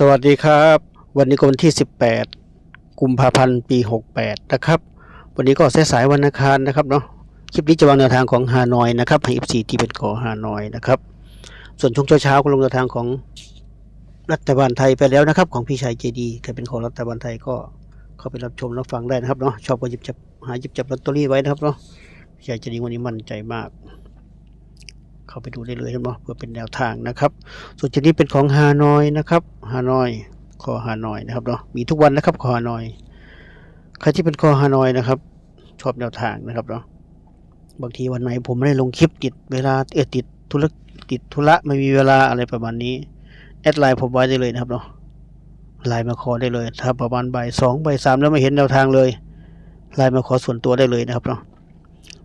สวัสดีครับ วันนี้ก็วันที่ 18 กุมภาพันธ์ปี 68 นะครับ วันนี้ก็สายสายวันอังคารนะครับเนาะคลิปนี้จะวางแนวทางของฮานอยนะครับให้ F4 ที่เป็นกอฮานอยนะครับ ส่วนช่วงเช้าๆก็ลงแนวทางของรัฐบาลไทยไปแล้วนะครับ ของพี่ชายเจดีใครเป็นของรัฐบาลไทยก็เข้าไปรับชมรับฟังได้นะครับเนาะชอบก็หยิบจับหาหยิบจับลอตเตอรี่ไว้นะครับเนาะพี่ชายเจดีวันนี้มั่นใจมาก เข้าไปดูได้เลยครับเนาะเพื่อเป็นแนวทางนะครับ ส่วนชนิดเป็นของฮานอยนะครับฮานอยคอฮานอยนะครับเนาะมีทุกวันนะครับคอฮานอยใครที่เป็นคอฮานอยนะครับ ชอบแนวทางนะครับเนาะบางทีวันไหนผมไม่ได้ลงคลิปติดเวลาเออติดธุระติดธุระไม่มีเวลาอะไรประมาณนี้แอดไลน์ผมไว้ได้เลยนะครับเนาะไลน์มาขอได้เลย ถ้าประมาณบ่ายสองบ่ายสามแล้วไม่เห็นแนวทางเลยไลน์มาขอส่วนตัวได้เลยนะครับเนาะ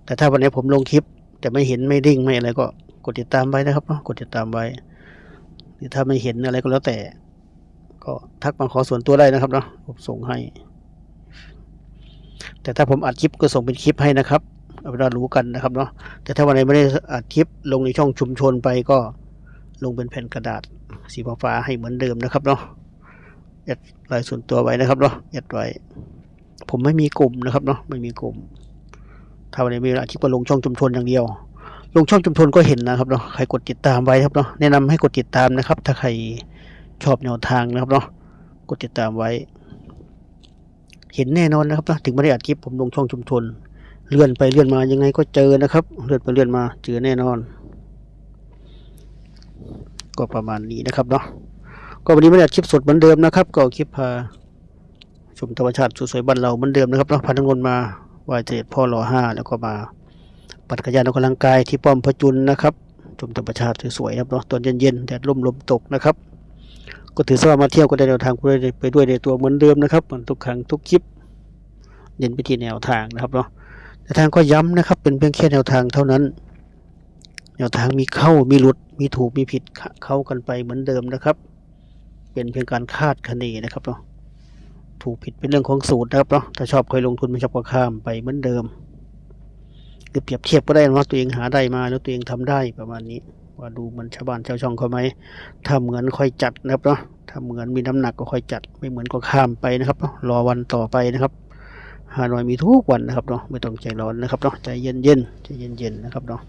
แต่ถ้าวันไหนี้ผมลงคลิป แต่ไม่เห็นไม่ดิ้งไม่อะไรก็ กดติดตามไว้นะครับเนาะกดติดตามไว้หรือถ้าไม่เห็นอะไรก็แล้วแต่ ก็ทักมาขอส่วนตัวได้นะครับเนาะผมส่งให้ แต่ถ้าผมอัดคลิปก็ส่งเป็นคลิปให้นะครับเอาเป็นว่ารู้กันนะครับเนาะแต่ถ้าวันไหนไม่ได้อัดคลิปลงในช่องชุมชนไปก็ลงเป็นแผ่นกระดาษสีฟ้าให้เหมือนเดิมนะครับเนาะแอดไลน์ส่วนตัวไว้นะครับเนาะแอดไว้ ผมไม่มีกลุ่มนะครับเนาะไม่มีกลุ่มถ้าวันไหนมีอัดคลิปก็ลงช่องชุมชนอย่างเดียว ลงช่องชุมชนก็เห็นนะครับเนาะใครกดติดตามไว้ครับเนาะแนะนำให้กดติดตามนะครับ ถ้าใครชอบแนวทางนะครับเนาะกดติดตามไว้ เห็นแน่นอนนะครับเนาะถึงไม่ได้อัดคลิปผมลงช่องชุมชน เลื่อนไปเลื่อนมายังไงก็เจอนะครับ เลื่อนไปเลื่อนมาเจอแน่นอน ก็ประมาณนี้นะครับเนาะก็วันนี้ไม่ได้อัดคลิปสดเหมือนเดิมนะครับ ก็คลิปพาชมธรรมชาติสวยๆบ้านเราเหมือนเดิมนะครับเนาะพาทั้งคนมาไหวเจ็ดพ่อรอห้าแล้วก็มา ปั่นจักรยานออกกำลังกายที่ป้อมพระจุลนะครับชมธรรมชาติสวยๆครับเนาะตอนเย็นๆแดดร่มลมตกนะครับก็ถือว่ามาเที่ยวก็ได้แนวทางไปด้วยในตัวเหมือนเดิมนะครับเหมือนทุกครั้งทุกคลิปเน้นไปที่แนวทางนะครับเนาะแนวทางก็ย้ำนะครับ เป็นเพียงแค่แนวทางเท่านั้น แนวทางมีเข้ามีหลุดมีถูกมีผิดเข้ากันไปเหมือนเดิมนะครับ เป็นเพียงการคาดคะเนนะครับเนาะถูกผิดเป็นเรื่องของสูตรนะครับเนาะถ้าชอบเคยลงทุนไม่ชอบก็ข้ามไปเหมือนเดิม คือเปรียบเทียบก็ได้ว่าตัวเองหาได้มาแล้วตัวเองทำได้ประมาณนี้ ว่าดูมันชาวบ้านชาวช่องเขาไหมถ้าเหมือนค่อยจัดนะครับเนาะถ้าเหมือนมีน้ำหนักก็ค่อยจัด ไม่เหมือนก็ข้ามไปนะครับเนาะรอวันต่อไปนะครับฮานอยมีทุกวันนะครับเนาะไม่ต้องใจร้อนนะครับเนาะใจเย็นเย็นใจเย็นเย็นนะครับเนาะ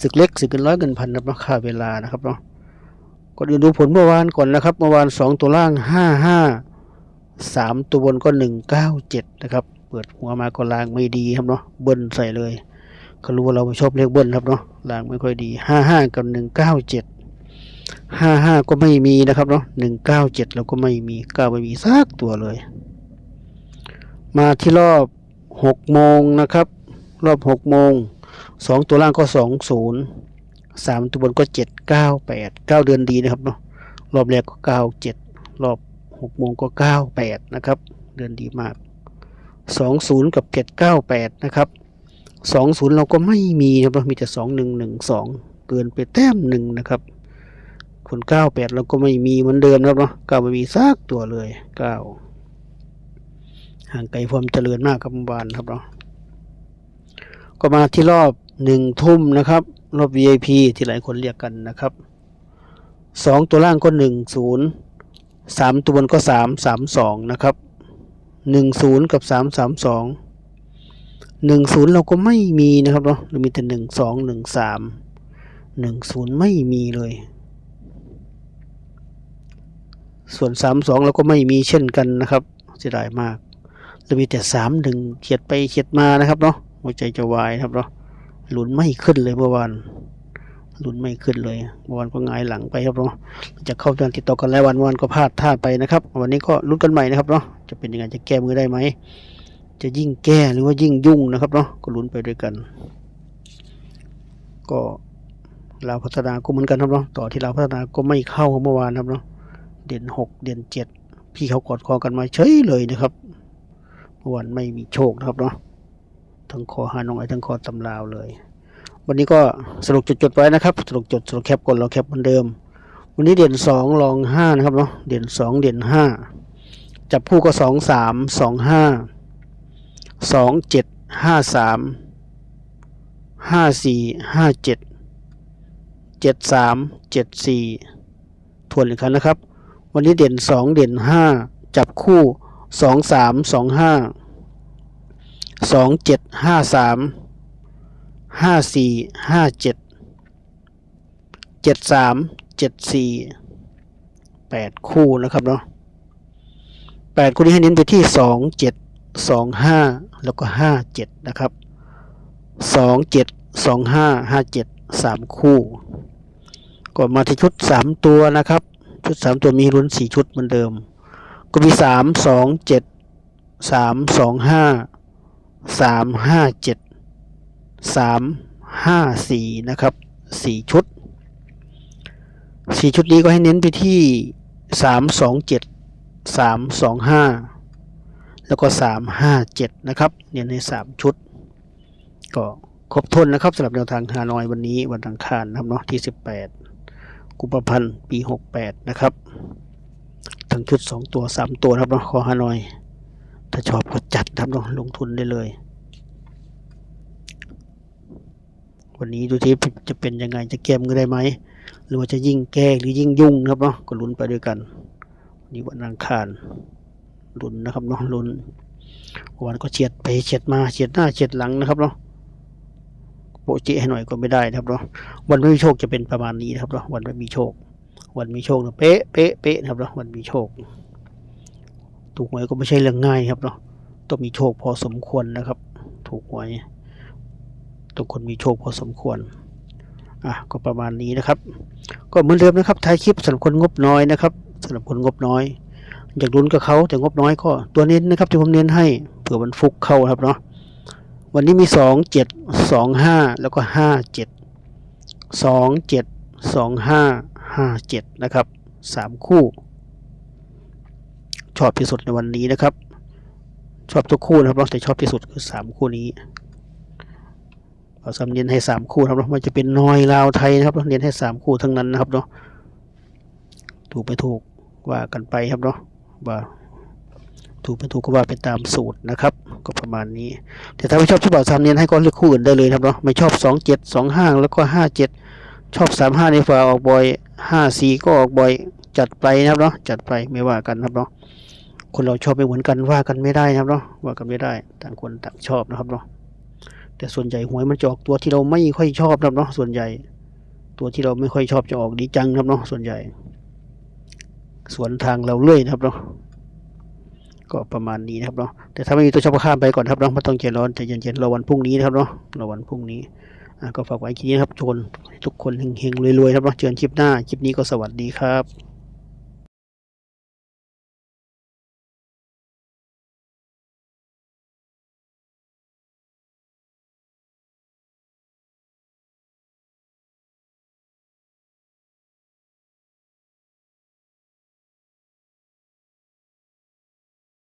ศึกเล็กศึกเกินร้อยเกินพันนะครับเนาะค่าเวลานะครับเนาะก่อนอื่นดูผลเมื่อวานก่อนนะครับเมื่อวานสองตัวล่างห้าห้าสามตัวบนก็หนึ่งเก้าเจ็ดนะครับ เปิดหัวมาก็ลางไม่ดีครับเนาะเบิ้ลใส่เลยเขารู้ว่าเราไม่ชอบเลขเบิ้ลครับเนาะลางไม่ค่อยดีห้าห้ากับหนึ่งเก้าเจ็ดห้าห้าก็ไม่มีนะครับเนาะหนึ่งเก้าเจ็ดเราก็ไม่มีเก้าไม่มีสักตัวเลย มาที่รอบหกโมงนะครับ รอบหกโมงสองตัวล่างก็สองศูนย์สามตัวบนก็เจ็ดเก้าแปดเก้าเดือนดีนะครับเนาะรอบแรกก็เก้าเจ็ดรอบหกโมงก็เก้าแปดนะครับ เดือนดีมาก สองศูนย์กับเจ็ดเก้าแปดนะครับสองศูนย์เราก็ไม่มีครับมีแต่สองหนึ่งหนึ่งสองเกินไปแต้มหนึ่งนะครับคนเก้าแปดเราก็ไม่มีเหมือนเดิมครับเนาะเก้าไม่มีซากตัวเลยเก้าห่างไกลความเจริญมากครับเมื่อวานครับเนาะก็มาที่รอบหนึ่งทุ่มนะครับ รอบ VIP ที่หลายคนเรียกกันนะครับสองตัวล่างก็หนึ่งศูนย์สามตัวบนก็สามสามสองนะครับ หนึ่งศูนย์กับสามสามสองหนึ่งศูนย์เราก็ไม่มีนะครับเนาะเรามีแต่หนึ่งสองหนึ่งสามหนึ่งศูนย์ไม่มีเลย ส่วนสามสองเราก็ไม่มีเช่นกันนะครับเสียดายมาก เรามีแต่สามหนึ่งเขียดไปเขียดมานะครับเนาะหัวใจจะวายครับเนาะหลุนไม่ขึ้นเลยเมื่อวาน ลุนไม่ขึ้นเลยวานก็งายหลังไปครับเนาะจะเข้าการติดต่อกันแล้ววันวันก็พลาดท่าไปนะครับ วันนี้ก็ลุ้นกันใหม่นะครับเนาะจะเป็นยังไงจะแก้มือได้ไหมจะยิ่งแก้หรือว่ายิ่งยุ่งนะครับเนาะก็ลุ้นไปด้วยกัน ก็เราวพัฒนาก็เหมือนกันครับเนาะต่อที่เราวพัฒนาก็ไม่เข้าเมื่อวานครับเนาะเด่นหกเด่นเจ็ดพี่เขากอดคอกันมาเฉยเลยนะครับเมื่อวานไม่มีโชคนะครับเนาะทั้งคอฮานอยทั้งคอตำลาวเลย วันนี้ก็สรุปจดๆไว้นะครับ สรุปจดสรุปแคปกดเราแคปเหมือนเดิม วันนี้เด่นสองรองห้านะครับเนาะเด่นสองเด่นห้าจับคู่ก็สองสามสองห้าสองเจ็ดห้าสามห้าสี่ห้าเจ็ดเจ็ดสามเจ็ดสี่ทวนอีกครั้งนะครับ วันนี้เด่นสองเด่นห้าจับคู่สองสามสองห้าสองเจ็ดห้าสาม ห้าสี่ห้าเจ็ดเจ็ดสามเจ็ดสี่แปดคู่นะครับเนาะแปดคู่นี้ให้เน้นไปที่สองเจ็ดสองห้าแล้วก็ห้าเจ็ดนะครับสองเจ็ดสองห้าห้าเจ็ดสามคู่ก็มาที่ชุดสามตัวนะครับ ชุดสามตัวมีลุ้นสี่ชุดเหมือนเดิม ก็มีสามสองเจ็ดสามสองห้าสามห้าเจ็ด สามห้าสี่นะครับสี่ชุดสี่ชุดนี้ก็ให้เน้นไปที่สามสองเจ็ดสามสองห้าแล้วก็สามห้าเจ็ดนะครับเน้นในสามชุด ก็ครบถ้วนนะครับสำหรับแนวทางฮานอยวันนี้วันอังคารนะครับเนาะที่สิบแปดกุมภาพันธ์ปีหกแปดนะครับทั้งชุดสองตัวสามตัวนะครับเนาะขอฮานอย ถ้าชอบก็จัดนะครับเนาะลงทุนได้เลย วันนี้ดูที่จะเป็นยังไงจะแก้มือได้ไหมหรือว่าจะยิ่งแก้หรือยิ่งยุ่งนะครับเนาะก็ลุ้นไปด้วยกันวันนี้วันอังคารลุ้นนะครับเนาะลุ้นวันก็เฉียดไปเฉียดมาเฉียดหน้าเฉียดหลังนะครับเนาะโปะจิให้หน่อยก็ไม่ได้นะครับเนาะวันไม่มีโชคจะเป็นประมาณนี้นะครับเนาะวันไม่มีโชค วันมีโชคนะเป๊ะเป๊ะเป๊ะนะครับเนาะวันมีโชคถูกหวยก็ไม่ใช่เรื่องง่ายครับเนาะต้องมีโชคพอสมควรนะครับ ถูกหวย ทุกคนมีโชคพอสมควรอะก็ประมาณนี้นะครับ ก็เหมือนเดิมนะครับท้ายคลิปสำหรับคนงบน้อยนะครับสำหรับคนงบน้อย อยากลุ้นกับเขาแต่งบน้อยก็ตัวเน้นนะครับที่ผมเน้นให้เผื่อมันฟุกเข้าครับเนาะวันนี้มีสองเจ็ดสองห้าแล้วก็ห้าเจ็ดสองเจ็ดสองห้าห้าเจ็ดนะครับสามคู่ ชอบที่สุดในวันนี้นะครับ ชอบทุกคู่นะครับแต่ชอบที่สุดคือสามคู่นี้ เราสำเนียนให้สามคู่ครับเนาะมันจะเป็นนอยลาวไทยนะครับเราเนียนให้สามคู่ทั้งนั้นนะครับเนาะถูกไปถูกว่ากันไปครับเนาะว่าถูกไปถูกก็ว่าไปตามสูตรนะครับ ก็ประมาณนี้ แต่ถ้าไม่ชอบที่บอกสามเนียนให้ก็เลือกคู่อื่นได้เลยครับเนาะไม่ชอบสองเจ็ดสองห้าแล้วก็ห้าเจ็ดชอบสามห้าในฝาออกบ่อยห้าสี่ก็ออกบ่อยจัดไปนะครับเนาะจัดไปไม่ว่ากันครับเนาะคนเราชอบไม่เหมือนกันว่ากันไม่ได้นะครับเนาะว่ากันไม่ได้ ต่างคนต่างชอบนะครับเนาะ แต่ส่วนใหญ่หวยมันจะออกตัวที่เราไม่ค่อยชอบนะครับเนาะส่วนใหญ่ ตัวที่เราไม่ค่อยชอบจะออกดีจังนะครับเนาะส่วนใหญ่ สวนทางเราเรื่อยนะครับเนาะก็ประมาณนี้นะครับเนาะแต่ถ้าไม่มีตัวชอบข้ามไปก่อนครับเนาะไม่ต้องใจร้อนใจเย็นๆรอวันพรุ่งนี้นะครับเนาะรอวันพรุ่งนี้อะก็ฝากไว้ทีนี้ครับชนทุกคนเฮงๆรวยๆครับเนาะเจอกันคลิปหน้าคลิปนี้ก็สวัสดีครับ